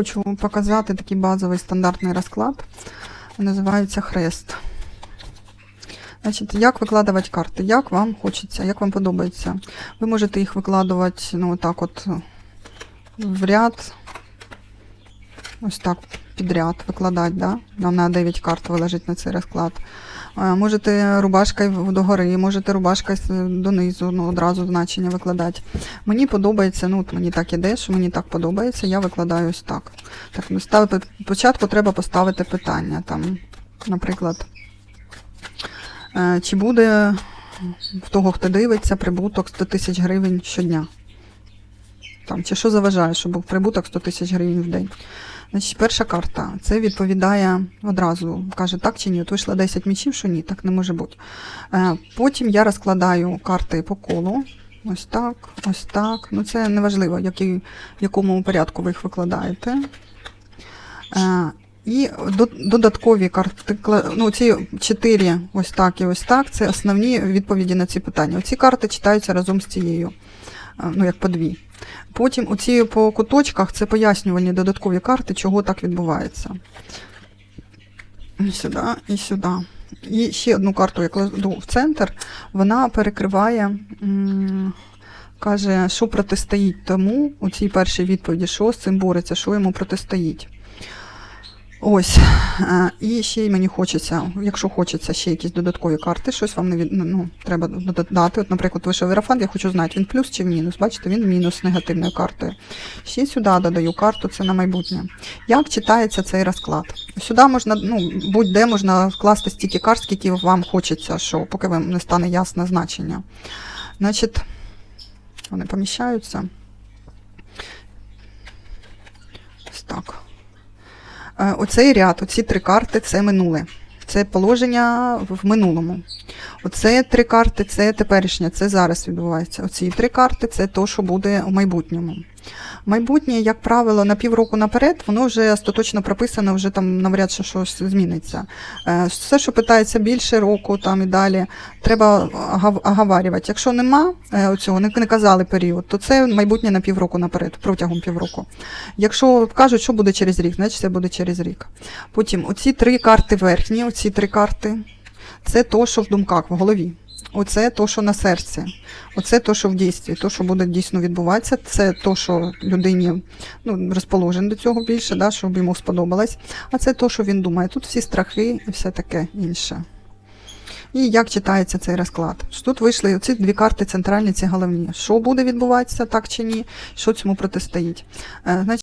Хочу показати такий базовий стандартний розклад. Називається хрест. Значить, як викладувати карти? Як вам хочеться, як вам подобається. Ви можете їх викладувати ну, отак от в ряд. Ось так підряд викладати, да? Нам на 9 карт вилежить на цей розклад. Е, Можете рубашкою догори, можете рубашкою донизу, ну, одразу значення викладати. Мені подобається, ну от мені так іде, що мені так подобається, я викладаю ось так. Так, ну, ставити, спочатку треба поставити питання. Там, наприклад, е, чи буде в того, хто дивиться, прибуток 100 тисяч гривень щодня? Там, чи що заважає, щоб був прибуток 100 тисяч гривень в день? Значить, перша карта. Це відповідає одразу, каже так чи ні. От вийшло 10 мічів, що ні, так не може бути. Е, Потім я розкладаю карти по колу. Ось так, ось так. Ну, це неважливо, який, в якому порядку ви їх викладаєте. Е, І додаткові карти, ну, ці чотири ось так і ось так, це основні відповіді на ці питання. Оці карти читаються разом з цією, ну, як по дві. Потім оці по куточках це пояснювальні додаткові карти, чого так відбувається. Сюди, і сюди. І ще одну карту я кладу в центр, вона перекриває, каже, що протистоїть тому, у цій першій відповіді, що з цим бореться, що йому протистоїть. Ось. Е, І ще й мені хочеться, якщо хочеться ще якісь додаткові карти, щось вам не від, ну, треба додати. От, наприклад, вийшов Ерафант, я хочу знати, він плюс чи мінус. Бачите, він мінус негативною картою. Ще сюди додаю карту, це на майбутнє. Як читається цей розклад? Сюди можна, ну, будь-де можна вкласти стільки карт, скільки вам хочеться, що поки вам не стане ясне значення. Значить, вони поміщаються. Ось так. Е, Оцей ряд, оці три карти це минуле. Це положення в минулому. Оце три карти це теперішнє, це зараз відбувається. Оці три карти це то, що буде у майбутньому. Майбутнє, як правило, на півроку наперед, воно вже остаточно прописано, вже там навряд чи щось зміниться. Е, Все, що питається більше року там і далі, треба оговарювати. Якщо нема е, цього, не казали період, то це майбутнє на півроку наперед, протягом півроку. Якщо кажуть, що буде через рік, значить це буде через рік. Потім оці три карти верхні, оці три карти, це то, що в думках, в голові. Оце то, що на серці. Оце то, що в дійстві, то, що буде дійсно відбуватися, це то, що людині ну, розположен до цього більше, да, щоб йому сподобалось. А це то, що він думає. Тут всі страхи і все таке інше. І як читається цей розклад? Тут вийшли ці дві карти центральні, ці головні. Що буде відбуватися, так чи ні, що цьому протистоїть. Е,